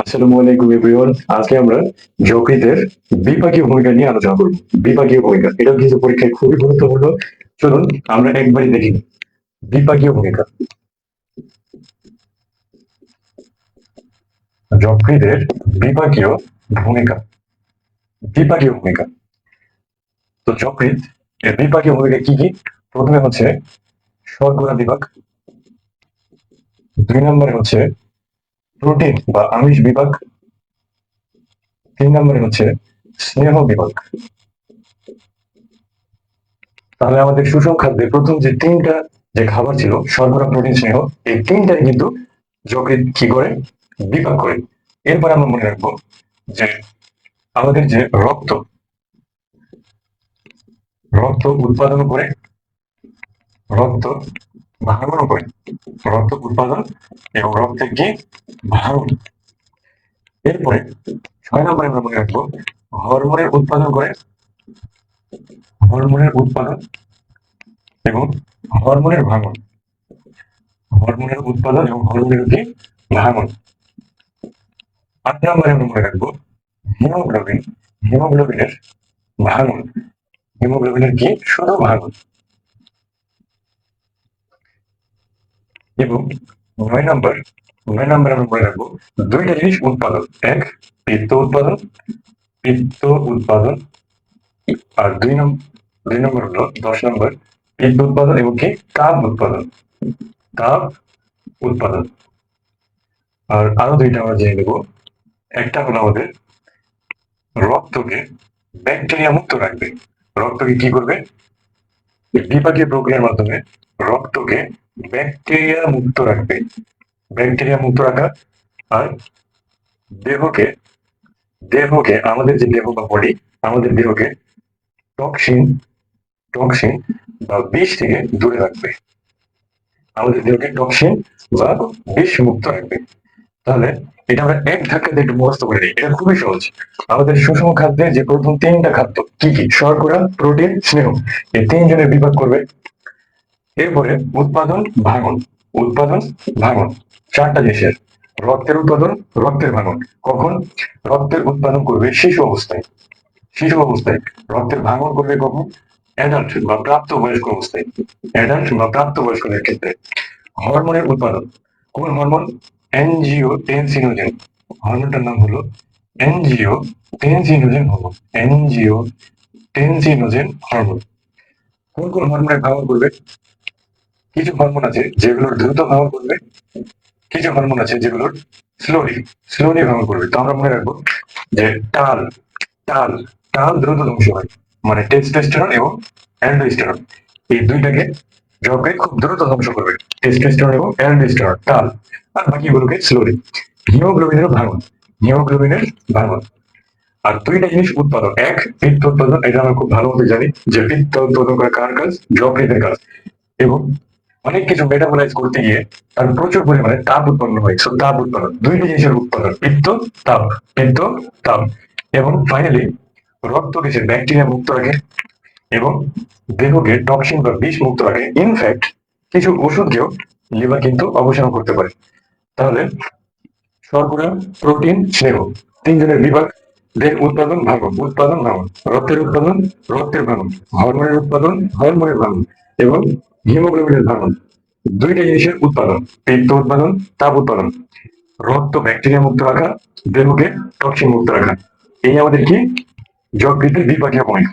আসসালামু আলাইকুম এভরিওয়ান। আজকে আমরা যকৃতের বিপাকীয় ভূমিকা নিয়ে আলোচনা করব। বিপাকীয় ভূমিকা, এটা কিন্তু পরীক্ষায় খুবই গুরুত্বপূর্ণ। চলুন, আমরা একবারই দেখি। বিপাকীয় ভূমিকা। যকৃতের বিপাকীয় ভূমিকা। বিপাকীয় ভূমিকা। তো যকৃত এর বিপাকীয় ভূমিকা কি কি? প্রথমে হচ্ছে শর্করা বিভাগ। দুই নম্বরে হচ্ছে প্রোটিন বা আমিষ বিভাগ। তিন নম্বরে হচ্ছে স্নেহ বিভাগ। তাহলে আমাদের সুষম খাদ্যে প্রথম যে তিনটা যে খাবার ছিল শর্করা প্রোটিন স্নেহ, এই তিনটাই কিন্তু যকৃত কি করে? বিভাগ করে। এরপর আমরা মনে রাখব যে আমাদের যে রক্ত রক্ত উৎপাদন করে, রক্ত ভাঙন করে রক্ত উৎপাদন এবং রক্তের কি ভাঙন এরপরে ছয় নম্বরে আমরা মনে রাখব, হরমোনের উৎপাদন করে। হরমোনের উৎপাদন এবং হরমোনের ভাঙন। হরমোনের উৎপাদন এবং হরমোনের কি ভাঙন। আট নম্বরে আমরা মনে রাখব, হিমোগ্লোবিন। হিমোগ্লোবিনের ভাঙন। হিমোগ্লোবিনের কি শুধু ভাঙন। এবং নয় নম্বর নয় নম্বর আমরা মনে রাখব দুইটা জিনিস উৎপাদন এক পিত্ত উৎপাদন পিত্ত উৎপাদন আর দুই নম্বর দুই নম্বর হলো দশ নম্বর পিত্ত উৎপাদন এবং কি তাপ উৎপাদন তাপ উৎপাদন আর আরও দুইটা আমরা জেনে নেব একটা হলো আমাদের রক্তকে ব্যাকটেরিয়া মুক্ত রাখবে রক্তকে কি করবে বিপাকীয় প্রক্রিয়ার মাধ্যমে রক্তকে ব্যাকটেরিয়া মুক্ত রাখবে। ব্যাকটেরিয়া মুক্ত রাখা আর দেহকে দেহকে, আমাদের যে দেহ বা বডি আমাদের দেহকে টক্সিন টক্সিন বা বিষ থেকে দূরে রাখবে। আমাদের দেহকে টক্সিন বা বিষ মুক্ত রাখবে। তাহলে এটা আমরা এক ধাক্কাতে একটু মুখস্থ করে নিই। এটা খুবই সহজ। আমাদের সুষম খাদ্যে যে প্রথম তিনটা খাদ্য কি কি? শর্করা, প্রোটিন, স্নেহ। এই তিনজনের বিভাগ করবে। এরপরে উৎপাদন, ভাঙন। উৎপাদন, ভাঙন। চারটা জিনিসের রক্তের উৎপাদন, রক্তের ভাঙন। কখন? রক্তের উৎপাদন করবে শিশু অবস্থায়। শিশু অবস্থায়। রক্তের ভাঙন করবে কখন? অ্যাডাল্ট বা প্রাপ্ত বয়স্ক অবস্থায়। অ্যাডাল্ট বা প্রাপ্ত বয়স্কদের ক্ষেত্রে। হরমোনের উৎপাদন। কোন হরমোন? এনজিও টেনসিনোজেন হরমোনটার নাম হলো angiotensinogen hormone angiotensinogen hormone কোন কোন হরমোনের ভাঙন করবে? কিছু হরমোন আছে যেগুলোর দ্রুত ভাঙন করবে, কিছু হরমোন আছে যেগুলোর স্লোলি স্লোলি ভাঙন করবে। তো আমরা মনে রাখব যে টাল টাল টাল দ্রুত ধ্বংস হয়। মানে টেস্টোস্টেরন এবং অ্যান্ডোস্টেরন এই দুইটাকে যজ্ঞে খুব দ্রুত ধ্বংস করবে টেস্টোস্টেরন এবং টাল আর বাকিগুলোকে ভাঙন হিমোগ্লোবিনের ভাঙন আর দুইটা জিনিস উৎপাদন এক পিত্ত উৎপাদন। এটা আমরা খুব জানি যে পিত্ত উৎপাদন করা কার কাজ? কাজ। এবং অনেক কিছু মেটাবলাইজ করতে গিয়ে তার প্রচুর পরিমাণে তাপ উৎপন্ন হয়। So, তাপ উৎপাদন। দুইটা জিনিসের উৎপাদন। পিত্ত তাপ। পিত্ত তাপ। এবং ফাইনালি রক্তকে সে ব্যাকটেরিয়া মুক্ত রাখে। এবং দেহকে টক্সিন বা বিষ মুক্ত রাখে। ইনফ্যাক্ট কিছু ওষুধকেও লিভার কিন্তু অবসান করতে পারে। তাহলে শর্করা প্রোটিন স্নেহ, তিনজনের বিভাগ দেহ উৎপাদন ভাঙন উৎপাদন ভাঙন, রক্তের উৎপাদন, রক্তের ভাঙন, হরমোনের উৎপাদন, হরমোনের ভাঙন এবং হিমোগ্লোবিনের ভাঙন। দুইটা জিনিসের উৎপাদন, পিত্ত উৎপাদন, তাপ উৎপাদন। রক্ত ব্যাকটেরিয়া মুক্ত রাখা, দেহকে টক্সিন মুক্ত রাখা। এই আমাদের কি? যকৃতের বিপাকীয় ভূমিকা